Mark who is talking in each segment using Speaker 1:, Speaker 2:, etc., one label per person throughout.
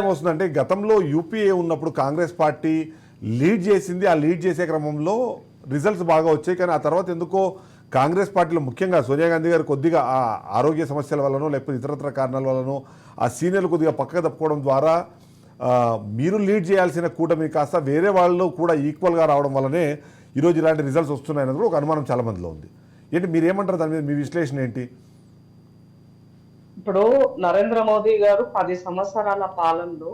Speaker 1: ఏమొస్తుందంటే గతంలో యూపీఏ ఉన్నప్పుడు కాంగ్రెస్ పార్టీ లీడ్ చేసింది. ఆ లీడ్ చేసే క్రమంలో రిజల్ట్స్ బాగా వచ్చాయి. కానీ ఆ తర్వాత ఎందుకో కాంగ్రెస్ పార్టీలో ముఖ్యంగా సోనియా గాంధీ గారు కొద్దిగా ఆ ఆరోగ్య సమస్యల వల్లనో లేకపోతే ఇతరత్ర కారణాల వల్లనో ఆ సీనియర్లు కొద్దిగా పక్కకు తప్పుకోవడం ద్వారా మీరు లీడ్ చేయాల్సిన కూటమి కాస్త వేరే వాళ్ళు కూడా ఈక్వల్గా రావడం వల్లనే ఈరోజు ఇలాంటి రిజల్ట్స్ వస్తున్నాయన్నది కూడా ఒక అనుమానం చాలా మందిలో ఉంది. ఏంటి మీరు ఏమంటారు దాని మీద మీ విశ్లేషణ ఏంటి?
Speaker 2: ఇప్పుడు నరేంద్ర మోదీ గారు పది సంవత్సరాల పాలనలో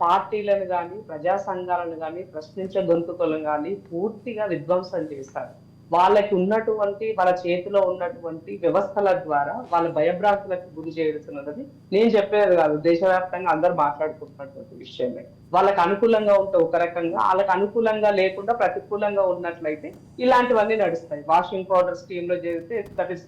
Speaker 2: పార్టీలను కానీ ప్రజా సంఘాలను కానీ ప్రశ్నించే గొంతుకలను కానీ పూర్తిగా విధ్వంసం చేస్తారు వాళ్ళకి ఉన్నటువంటి వాళ్ళ చేతిలో ఉన్నటువంటి వ్యవస్థల ద్వారా వాళ్ళ భయభ్రాంతులకు గురి చేరుతున్నది నేను చెప్పేది కాదు. దేశవ్యాప్తంగా అందరు మాట్లాడుకుంటున్నటువంటి విషయమే. వాళ్ళకి అనుకూలంగా ఉంటే ఒక రకంగా వాళ్ళకి అనుకూలంగా లేకుండా ప్రతికూలంగా ఉన్నట్లయితే ఇలాంటివన్నీ నడుస్తాయి. వాషింగ్ పౌడర్ స్కీమ్లో చేస్తే దట్ ఇస్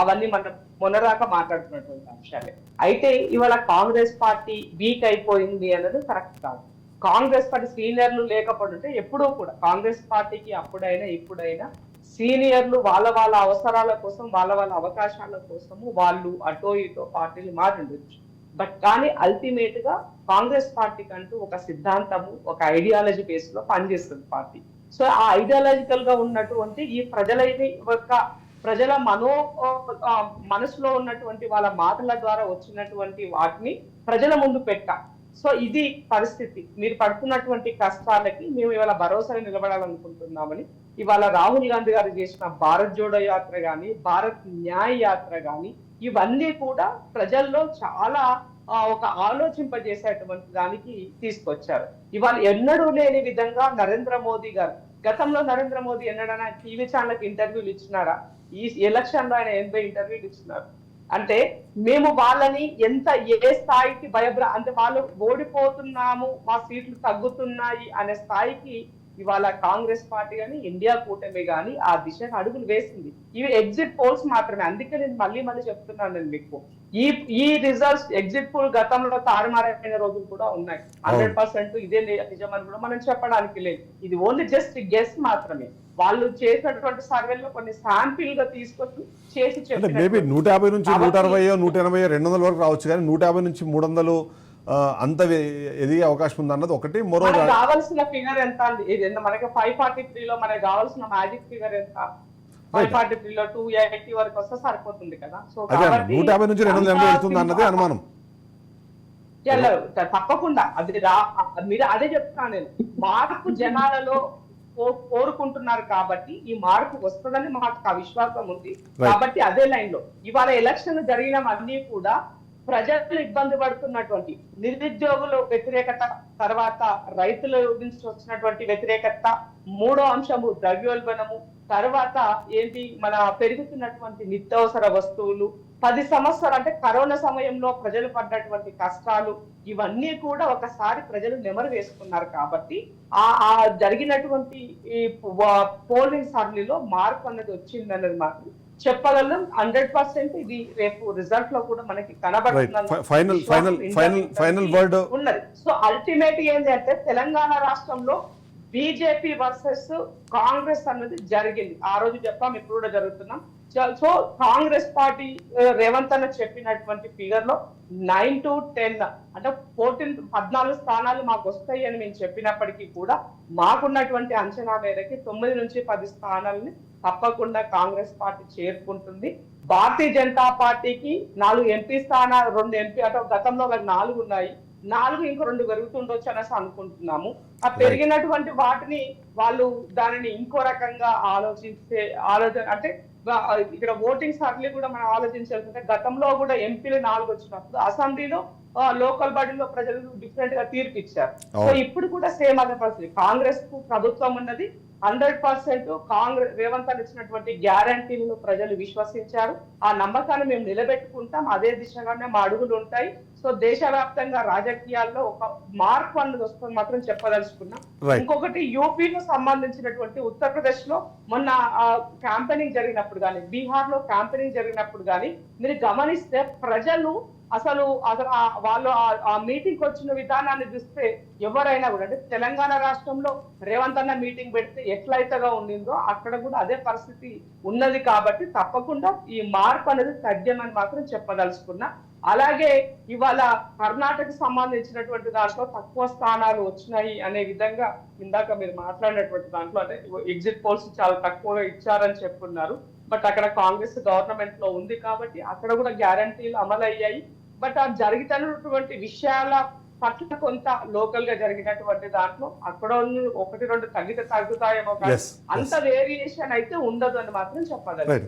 Speaker 2: అవన్నీ మనం మొనరాక మాట్లాడుతున్నటువంటి అంశాలే. అయితే ఇవాళ కాంగ్రెస్ పార్టీ వీక్ అయిపోయింది అన్నది కరెక్ట్ కాదు. కాంగ్రెస్ పార్టీ సీనియర్లు లేకపోతే ఎప్పుడూ కూడా కాంగ్రెస్ పార్టీకి అప్పుడైనా ఇప్పుడైనా సీనియర్లు వాళ్ళ వాళ్ళ అవసరాల కోసం వాళ్ళ వాళ్ళ అవకాశాల కోసము వాళ్ళు అటో ఇటో పార్టీలు మారిండొచ్చు. బట్ కానీ అల్టిమేట్గా కాంగ్రెస్ పార్టీకి అంటూ ఒక సిద్ధాంతము ఒక ఐడియాలజీ బేస్లో పనిచేస్తుంది పార్టీ. సో ఆ ఐడియాలజికల్గా ఉన్నటువంటి ఈ ప్రజలైతే యొక్క ప్రజల మనో మనసులో ఉన్నటువంటి వాళ్ళ మాటల ద్వారా వచ్చినటువంటి వాటిని ప్రజల ముందు పెట్ట. సో ఇది పరిస్థితి. మీరు పడుతున్నటువంటి కష్టాలకి మేము ఇవాళ భరోసా నిలబడాలనుకుంటున్నామని ఇవాళ రాహుల్ గాంధీ గారు చేసిన భారత్ జోడో యాత్ర గాని భారత్ న్యాయ యాత్ర గాని ఇవన్నీ కూడా ప్రజల్లో చాలా ఆ, ఒక ఆలోచింపజేసేటువంటి దానికి తీసుకొచ్చారు. ఇవాళ ఎన్నడూ లేని విధంగా నరేంద్ర మోదీ గారు గతంలో నరేంద్ర మోదీ ఎన్నడైనా టీవీ ఛానల్కి ఇంటర్వ్యూలు ఇచ్చినారా? ఈ ఎలక్షన్లో ఆయన ఎనభై ఇంటర్వ్యూలు ఇచ్చినారు. అంటే మేము వాళ్ళని ఎంత ఏ స్థాయికి భయభ్ర అంటే వాళ్ళు ఓడిపోతున్నాము మా సీట్లు తగ్గుతున్నాయి అనే స్థాయికి ఇవాళ కాంగ్రెస్ పార్టీ కానీ ఇండియా కూటమి కానీ ఆ దిశగా అడుగులు వేసింది. ఇవి ఎగ్జిట్ పోల్స్ మాత్రమే. అందుకే నేను మళ్ళీ మళ్ళీ చెప్తున్నాను నేను మీకు. ఈ ఈ రిజల్ట్స్ ఎగ్జిట్ పోల్ గతంలో తారుమారైన రోజులు కూడా ఉన్నాయి. హండ్రెడ్ పర్సెంట్ ఇదే నిజమని కూడా మనం చెప్పడానికి లేదు. ఇది ఓన్లీ జస్ట్ గెస్ మాత్రమే. వాళ్ళు చేసినటువంటి సర్వేలో కొన్ని శాంపిల్గా తీసుకొచ్చి చేసి
Speaker 1: మేబీ
Speaker 2: చెప్పినటువంటి-
Speaker 1: నూట యాభై నుంచి నూట అరవై నూట ఎనభై రెండు వందల వరకు రావచ్చు కానీ నూట యాభై నుంచి మూడు వందలు అంత ఎదిగే అవకాశం ఉంది అన్నది ఒకటి. మరో
Speaker 2: కావాల్సిన ఫిగర్ ఎంత మనకి ఫైవ్ ఫార్టీ త్రీ లో మనకి కావాల్సిన మ్యాజిక్ ఫిగర్ ఎంత? ఫైవ్ ఫార్టీ టూ ఎయిటీ వరకు వస్తే సరిపోతుంది కదా. సో
Speaker 1: అదే అన్న,
Speaker 2: కాబట్టి
Speaker 1: నూట యాభై నుంచి రెండు వందల ఎనభై వెళ్తుంది అన్నది అనుమానం.
Speaker 2: ఎలా, త- తప్పకుండా. అది రా మీరు అదే చెప్తాను నేను. మార్పు జనాలలో కోరుకుంటున్నారు కాబట్టి ఈ మార్పు వస్తుందని మాకు ఆ విశ్వాసం ఉంది. కాబట్టి అదే లైన్లో ఇవాళ ఎలక్షన్ జరిగినవన్నీ కూడా ప్రజలు ఇబ్బంది పడుతున్నటువంటి నిరుద్యోగుల వ్యతిరేకత తర్వాత రైతుల నుంచి వచ్చినటువంటి వ్యతిరేకత మూడో అంశము ద్రవ్యోల్బణము తర్వాత ఏంటి మన పెరుగుతున్నటువంటి నిత్యావసర వస్తువులు పది సంవత్సరాలు అంటే కరోనా సమయంలో ప్రజలు పడ్డటువంటి కష్టాలు ఇవన్నీ కూడా ఒకసారి ప్రజలు నెమరు వేసుకున్నారు కాబట్టి ఆ ఆ జరిగినటువంటి ఈ పోలింగ్ సర్లీలో మార్పు అన్నది వచ్చిందన్నది మాత్రం చెప్పగలం హండ్రెడ్ పర్సెంట్ ఇది రేపు రిజల్ట్లో కూడా మనకి కనబడుతుంది. ఉన్నది. సో అల్టిమేట్ ఏంటి అంటే తెలంగాణ రాష్ట్రంలో బీజేపీ వర్సెస్ కాంగ్రెస్ అన్నది జరిగింది. ఆ రోజు చెప్పాం ఇప్పుడు కూడా జరుగుతున్నాం. సో- కాంగ్రెస్ పార్టీ రేవంత్ అన్న చెప్పినటువంటి ఫిగర్లో నైన్ టు టెన్ అంటే ఫోర్టీన్ పద్నాలుగు స్థానాలు మాకు వస్తాయి అని మేము చెప్పినప్పటికీ కూడా మాకున్నటువంటి అంచనా మేరకి తొమ్మిది నుంచి పది స్థానాలని తప్పకుండా కాంగ్రెస్ పార్టీ చేరుకుంటుంది. భారతీయ జనతా పార్టీకి నాలుగు ఎంపీ స్థానాలు రెండు ఎంపీ అంటే గతంలో నాలుగు ఉన్నాయి. నాలుగు ఇంకో రెండు పెరుగుతుండొచ్చు అనేసి అనుకుంటున్నాము. ఆ పెరిగినటువంటి వాటిని వాళ్ళు దానిని ఇంకో రకంగా ఆలోచిస్తే ఆలోచన అంటే ఇక్కడ ఓటింగ్ సర్లీ కూడా మనం ఆలోచించాల్సింటే గతంలో కూడా ఎంపీలు నాలుగు వచ్చినప్పుడు అసెంబ్లీలో లోకల్ బాడీలో ప్రజలు డిఫరెంట్గా తీర్పు ఇచ్చారు సో. ఇప్పుడు కూడా సేమ్ అదే పరిస్థితి. కాంగ్రెస్కు ప్రభుత్వం ఉన్నది హండ్రెడ్ పర్సెంట్ కాంగ్రెస్ రేవంత్ అని ఇచ్చినటువంటి గ్యారంటీలను ప్రజలు విశ్వసించారు. ఆ నమ్మకాన్ని మేము నిలబెట్టుకుంటాం. అదే దిశగానే మా అడుగులు ఉంటాయి. సో దేశవ్యాప్తంగా రాజకీయాల్లో ఒక మార్పు అన్నది వస్తుంది మాత్రం చెప్పదలుచుకున్నాం. ఇంకొకటి యూపీకి సంబంధించినటువంటి ఉత్తరప్రదేశ్లో మొన్న క్యాంపెయినింగ్ జరిగినప్పుడు కానీ బీహార్లో క్యాంపెయినింగ్ జరిగినప్పుడు కానీ మీరు గమనిస్తే ప్రజలు అసలు అసలు వాళ్ళు ఆ- మీటింగ్ వచ్చిన విధానాన్ని చూస్తే ఎవరైనా కూడా అంటే తెలంగాణ రాష్ట్రంలో రేవంత్ అన్న మీటింగ్ పెడితే ఎట్లయితేగా ఉండిందో అక్కడ కూడా అదే పరిస్థితి ఉన్నది కాబట్టి తప్పకుండా ఈ మార్పు అనేది తథ్యమని మాత్రం చెప్పదలుచుకున్నా.
Speaker 3: అలాగే ఇవాళ కర్ణాటక సంబంధించినటువంటి దాంట్లో తక్కువ స్థానాలు వచ్చినాయి అనే విధంగా ఇందాక మీరు మాట్లాడినటువంటి దాంట్లో అంటే ఎగ్జిట్ పోల్స్ చాలా తక్కువగా ఇచ్చారని చెప్పున్నారు. బట్ అక్కడ కాంగ్రెస్ గవర్నమెంట్లో ఉంది కాబట్టి అక్కడ కూడా గ్యారంటీలు అమలు అయ్యాయి బట్ ఆ జరుగుతున్నటువంటి విషయాల పట్ల కొంత లోకల్గా జరిగినటువంటి దాంట్లో అక్కడ ఒకటి రెండు తగ్గితే తగ్గుతాయేమో అంత వేరియేషన్ అయితే ఉండదు అని మాత్రం చెప్పగలను.